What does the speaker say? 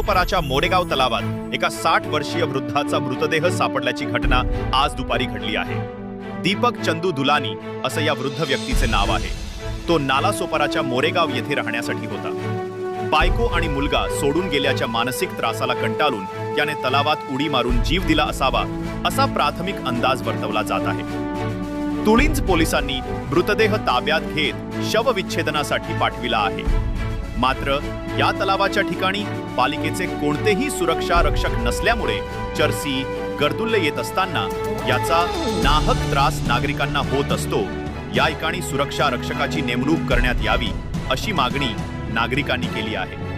नालासोपाराच्या मोरेगाव तलावात एका साठ वर्षीय वृद्धाचा मृतदेह सापडल्याची घटना आज दुपारी घडली आहे. दीपक चंदू दुलानी असं या वृद्ध व्यक्तीचे नाव आहे. तो नालासोपाराच्या मोरेगाव येथे राहण्यासाठी होता. बायको आणि मुलगा सोडून गेल्याच्या मानसिक त्रासाला कंटाळून त्याने तलावात उडी मारून जीव दिला असावा असा प्राथमिक अंदाज वर्तवला जात आहे. तुळींज पोलिसांनी मृतदेह ताब्यात घेत शवविच्छेदनासाठी पाठविला आहे. मात्र या तलावाच्या ठिकाणी पालिकेचे कोणतेही सुरक्षा रक्षक नसल्यामुळे चर्सी गर्दुल्ले येत असताना याचा नाहक त्रास नागरिकांना होत असतो. या ठिकाणी सुरक्षा रक्षकाची नेमणूक करण्यात यावी अशी मागणी नागरिकांनी केली आहे.